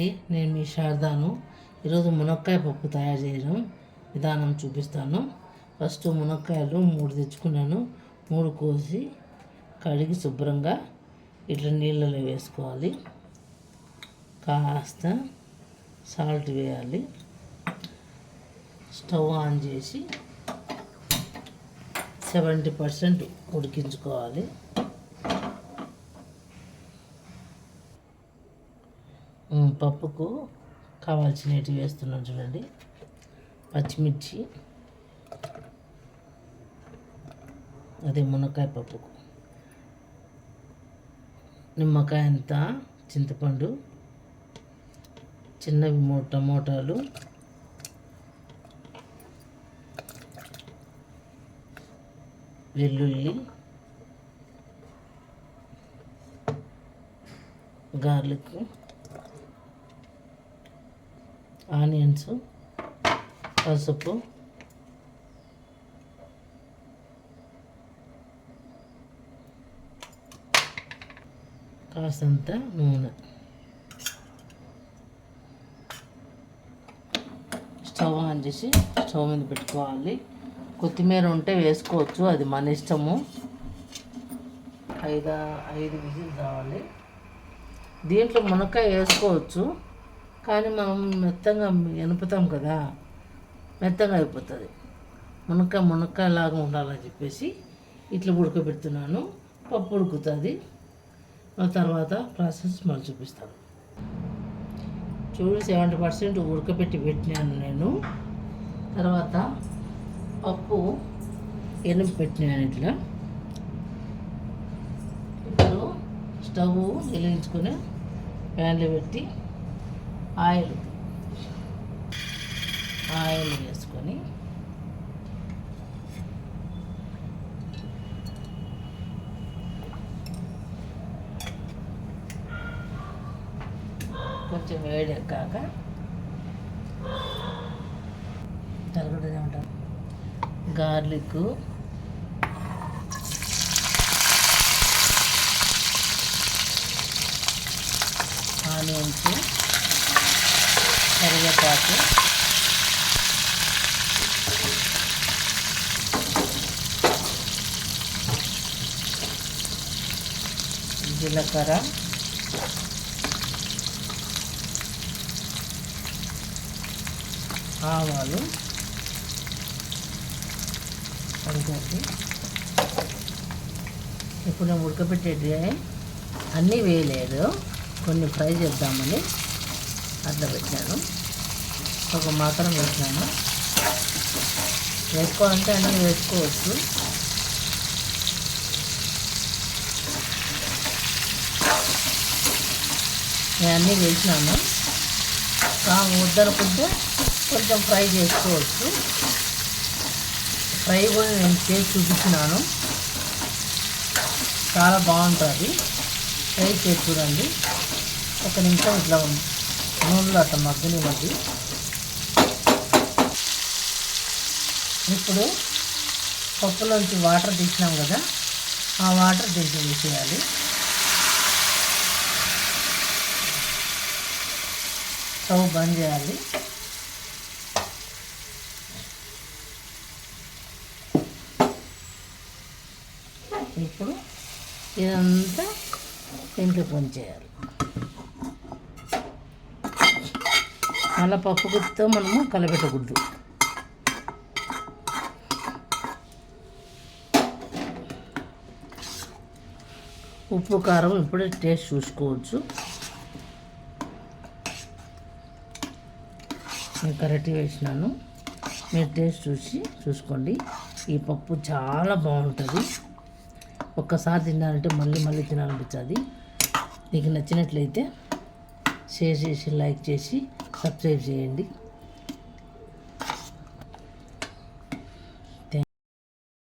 నేను మీ శారదాను. ఈరోజు మునక్కాయ పప్పు తయారు చేయడం విధానం చూపిస్తాను. ఫస్ట్ మునక్కాయలు మూడు తెచ్చుకున్నాను. మూడు కోసి కడిగి శుభ్రంగా ఇట్లా నీళ్ళలో వేసుకోవాలి. కాస్త సాల్ట్ వేయాలి. స్టవ్ ఆన్ చేసి సెవెంటీ పర్సెంట్ ఉడికించుకోవాలి. పప్పుకు కావాల్సినవి వేస్తున్నాం చూడండి. పచ్చిమిర్చి అదే మునక్కాయ పప్పుకు. నిమ్మకాయ అంత చింతపండు చిన్నవి మూడు టమోటాలు వెల్లుల్లి గార్లిక్ ఆనియన్స్ పసుపు కాసంత నూనె. స్టవ్ ఆన్ చేసి స్టవ్ మీద పెట్టుకోవాలి. కొత్తిమీర ఉంటే వేసుకోవచ్చు అది మన ఇష్టము. ఐదు ఐదు విజిల్ రావాలి. దీంట్లో మునక్కాయ వేసుకోవచ్చు. కానీ మనం మెత్తగా ఎనుపుతాం కదా మెత్తగా అయిపోతుంది. మునక్కాయ మునక్కాయ లాగా ఉండాలని చెప్పేసి ఇట్లా ఉడకబెడుతున్నాను. పప్పు ఉడుకుతుంది. తర్వాత ప్రాసెస్ మళ్ళీ చూపిస్తాను. చూడు సెవెంటీ పర్సెంట్ ఉడకబెట్టి పెట్టినాను నేను. తర్వాత పప్పు ఎనుపు పెట్టినాను ఇట్లా. ఇప్పుడు స్టవ్ వెలిగించుకొని ప్యాన్లో పెట్టి ఆయిల్. ఆయిల్ వేసుకొని కొంచెం వేడి ఎక్కాక తరగడ ఏమంటారు? గార్లిక్. ఆనియన్స్. కరివేపాకు. జీలకర్ర. ఆవాలు. ఉడకబెట్టి ఇప్పుడు నేను ఉడకబెట్టేది అన్నీ వేయలేదు. కొన్ని ఫ్రై చేద్దామని. అట్లా పెట్టాను ఒక మాత్రం వేసినాను వేసుకోవాలంటే అన్నీ వేసుకోవచ్చు. నేను అన్నీ వేసినాను. వద్దనుకుంటే కొంచెం ఫ్రై చేసుకోవచ్చు. ఫ్రై కూడా నేను చేసి చూపించినాను. చాలా బాగుంటుంది. ఫ్రై చేసి చూడండి. ఒక నిమిషం ఇట్లా నూనెలో అట్లా మగ్గనివ్వండి. ఇప్పుడు పప్పులోంచి వాటర్ తీసినాం కదా ఆ వాటర్ తీసి వేసేయాలి. స్టవ్ బంద్ చేయాలి. ఇప్పుడు ఇదంతా దీంట్లో పొంచేయాలి. మళ్ళీ పప్పు గుత్తితో మనము కలబెట్టకూడదు. ఉప్పు కారం ఇప్పుడే టేస్ట్ చూసుకోవచ్చు. నేను కరెక్ట్ వేసినాను. మీరు టేస్ట్ చూసి చూసుకోండి. ఈ పప్పు చాలా బాగుంటుంది. ఒక్కసారి తినాలంటే మళ్ళీ మళ్ళీ తినాలనిపించదు. మీకు నచ్చినట్లయితే షేర్ చేసి లైక్ చేసి సబ్స్క్రైబ్ చేయండి.